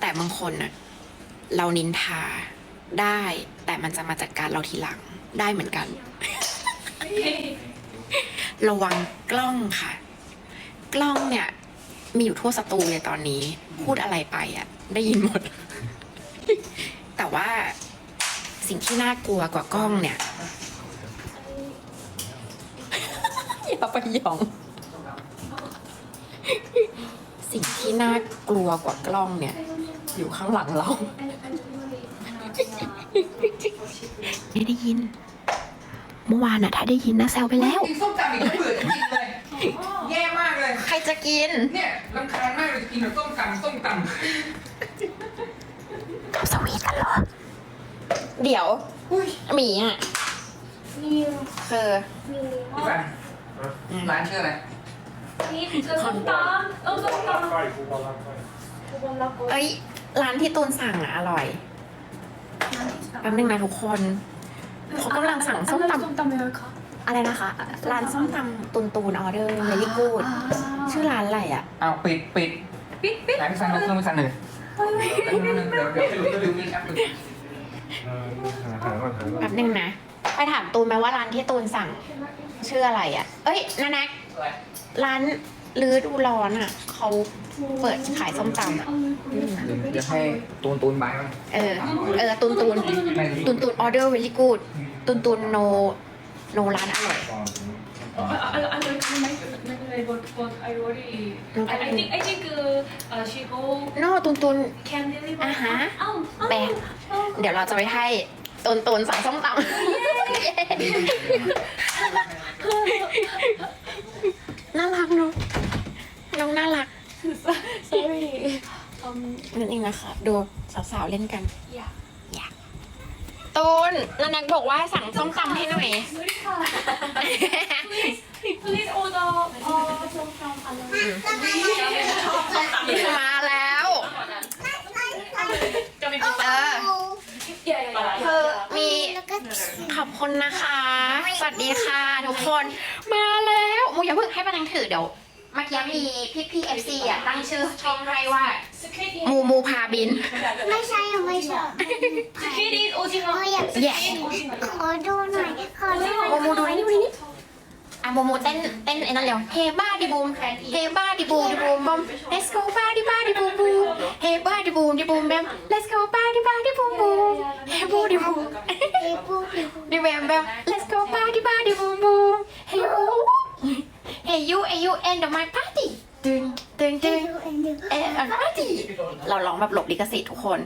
แต่บางคนน่ะเรานินทาได้ แต่มันจะมาจัดการเราทีหลังได้เหมือนกัน ระวังกล้องค่ะ กล้องเนี่ย มีอยู่ทั่วสตูเลยตอนนี้ พูดอะไรไปอะได้ยินหมด แต่ว่าสิ่งที่น่ากลัวกว่ากล้องเนี่ย อย่าไปหยอง สิ่งที่น่ากลัวกว่ากล้องเนี่ย อยู่ข้างหลังเรา ไม่ได้ยิน เมื่อวานอะถ้าได้ยินนะแซวไปแล้ว กินส้มตำอีกเบื่อจะกินเลย แย่มากเลย ใครจะกินเนี่ยรำคาญมากเลยจะกินแต่ส้มตำส้มตเขาสวีทกันเหรอ เดี๋ยวำอุ้ยหมีอะมีคือมีพี่ฟันร้านชื่ออะไร นี่เจอส้มตำเออส้มตำใกล้กูบอลรักใกล้กูบอลล็อกเอ้ย ร้านที่ตูนสั่งอะอร่อยแป๊บนึงนะทุกคน เขากำลังสั่งส้มตส้มตำเลยค่ะำอะไรนะคะ ร้านส้มตำตูนตูนออเดอร์เวลี่กูดชื่อร้านอะไรอะเอาปิดปิดปิ๊ดปิ๊ดไหนพี่ฟันยกเครื่องพี่ฟันหนึ่งเดี๋ยวเดี๋ยวเดี๋ยวดูนี่ครับเออหาหาก่อนหาก่อนแป๊บนึงนะ ไปถามตูนไหมว่าร้านที่ตูนสั่ง ชื่ออะไรอะเอ้ยนานักร้านลือดูร้อนอะเขาเปิดขายส้มตำอะเดี๋ยวให้ตูนตูนบายมั้งเออ เออตูนตูนตุนตุนออเดอร์เวลี่กูดตุนตุนโนโนร้านอร่อย I I like I like like but but I already I I think I think uh she go โนตุนตุน can deliver อ่าฮะเอ้าแบกเดี๋ยวเราจะไปให้ตุนตุนสั่งส้มตำ น่ารักเนาะน้องน่ารัก sorry um นั่นเองนะคะดูสาวๆเล่นกัน yeah อยากตูนนันนักบอกว่าสั่งส้มตำให้หน่อย please please order uh ส้มตำอะไรมาแล้วเออ yeah yeah คือมี ขอบคุณนะคะ สวัสดีค่ะทุกคน มาแล้วมูอย่าเพิ่งให้ป้านังถือเดี๋ยวเมื่อกี้มีพี่พี่เอฟซีอ่ะตั้งชื่อช่องให้ว่า มูมูพาบิน ไม่ใช่ยังไม่ใช่ 스키릿 오징어 เราอยาก yes ขอดูหน่อย ขอดูหน่อย โมโมดูนี่ดูนี่อ่ะโมโมเต้นเต้นไอ้นั่นเร็วเฮบ้าดิบูมเฮบ้าดิบูมดิบูมบอม let's go บ้าดิบ้าดิบูมบูมเฮบ้าดิบูมดิบูมแบม let's go บ้าดิบ้าดิบูมบูมเฮบูดิบูม เฮ้พูดดิดิแบมแบม let's go บ้าดิบ้าดิบูมบูมเฮยูเฮยูเฮยู and my party ตึงตึงตึงดูเอ็นดูเอ๊ะอันปาร์ตี้เราร้องแบบหลบลิขสิทธิ์ทุกคน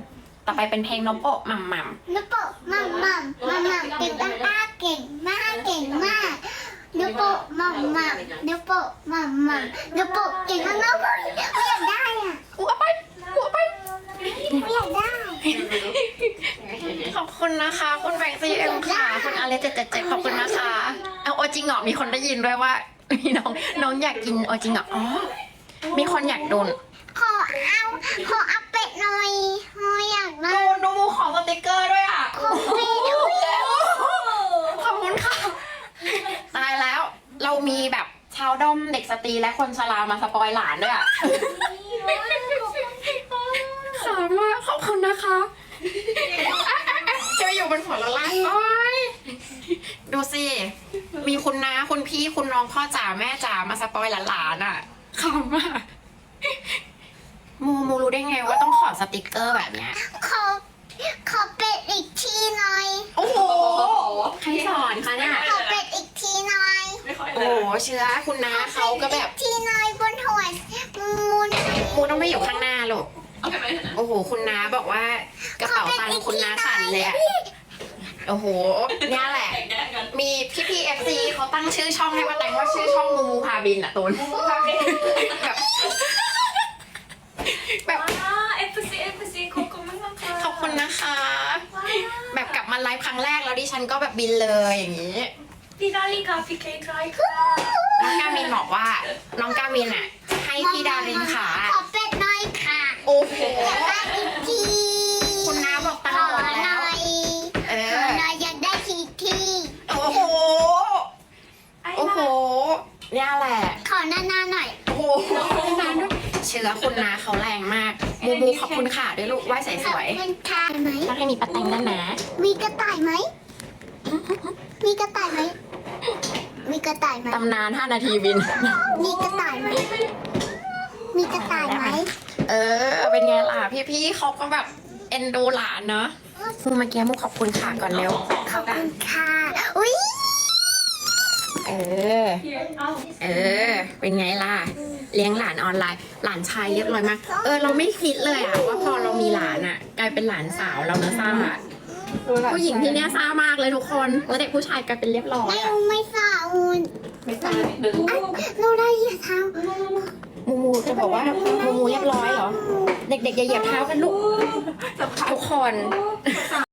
ต่อไปเป็นเพลงนมโปะมัมมัมนุโปะมัมมัมมัมมัมเก่งมากเก่งมากเก่งมากนุโปะมัมมัมนุโปะมัมมัมนุโปะเก่งมากนะไม่ไม่อยากได้อะกูเอาไปกูเอาไปไม่อยากได้ข อบคุณนะคะ คุณแบงค์ซีเอ็มค่ะ คุณอาเลเจ็ดเจ็ดเจ็ดขอบคุณนะคะเอาโอจิงเหงามีคนได้ยินด้วยว่ามีน้องน้องอยากกินโอจิงเหงาอ๋อมีคนอยากโดนขอเอา ขอเอาเป็ดหน่อยโอ้ยอยากได้โดนดูมูของสติกเกอร์ด้วยอะขอเป็ดด้วยขอบคุณค่ะตายแล้วเรามีแบบชาวด้อมเด็กสตรีและคนชรามาสปอยหลานด้วยอะขอบมากขอบคุณนะคะ จะอยู่บนหัวละล่างโอ้ยดูสิ มีคุณน้าคุณพี่คุณน้องพ่อจ๋าแม่จ๋ามาสปอยหลานๆอะขำมากมูมูรู้ได้ไงว่าต้องขอสติกเกอร์แบบเนี้ย ขอขอเป็ดอีกทีหน่อย โอ้โห ใครสอนคะเนี่ย ขอเป็ดอีกทีหน่อยโอ้โหเชื้อคุณน้าเขาก็แบบ อีทีหน่อยบนหัวมูนมูต้องไปอยู่ข้างหน้าลูกโอ้โห คุณน้าบอกว่ากระเป๋าตังค์คุณน้าสั่นเลยอะ โอ้โหเนี่ยแหละมีพี่พีเอฟซีเขาตั้งชื่อช่องให้มาแต่งว่าชื่อช่องมูมูพาบินอะตูนแบบแบบเอฟซีเอฟซีขอบคุณมากค่ะขอบคุณนะคะแบบกลับมาไลฟ์ครั้งแรกแล้วดิฉันก็แบบบินเลยอย่างนี้ พี่ดาลิกาพี่เคทรายค่ะน้องกามินบอกว่า น้องกามินอะให้พี่ดารินขาะ เนี่ยแหละ ขอนานๆหน่อย โอ้โหนานด้วยเชื้อคุณนาเขาแรงมากมูมูมูขอบคุณค่ะด้วยลูกไหว้ใส่สวยเป็นคาไหมถ้าให้มีปะแตงนั่นนะมีกระต่ายไหม มีกระต่ายไหม มีกระต่ายไหม ตำนาน 5 นาทีวิน มีกระต่ายไหม มีกระต่ายไหม เออ เป็นไงล่ะ พี่ๆเขาก็แบบ เอ็นดูหลานเนาะมูเมื่อกี้มูขอบคุณค่ะก่อนเร็วขอบคุณค่ะ อุ้ย เออ Here. Oh. เออ เป็นไงล่ะ เลี้ยงหลานออนไลน์ หลานชายเรียบร้อยมาก เออ เราไม่คิดเลยอะว่าพอเรามีหลานอะกลายเป็นหลานสาวเราเนอะซ่าอะผู้หญิงที่เนี้ยซ่ามากเลยทุกคน แล้วเด็กผู้ชายกลายเป็นเรียบร้อยไม่อะไม่สาอุ่นไม่ทราบนิดนึงเราได้ยินเท้ามูมูจะบอกว่ามูมูเรียบร้อยเหรอ เด็กๆอย่าเหยียบเท้ากันลูกทุกคน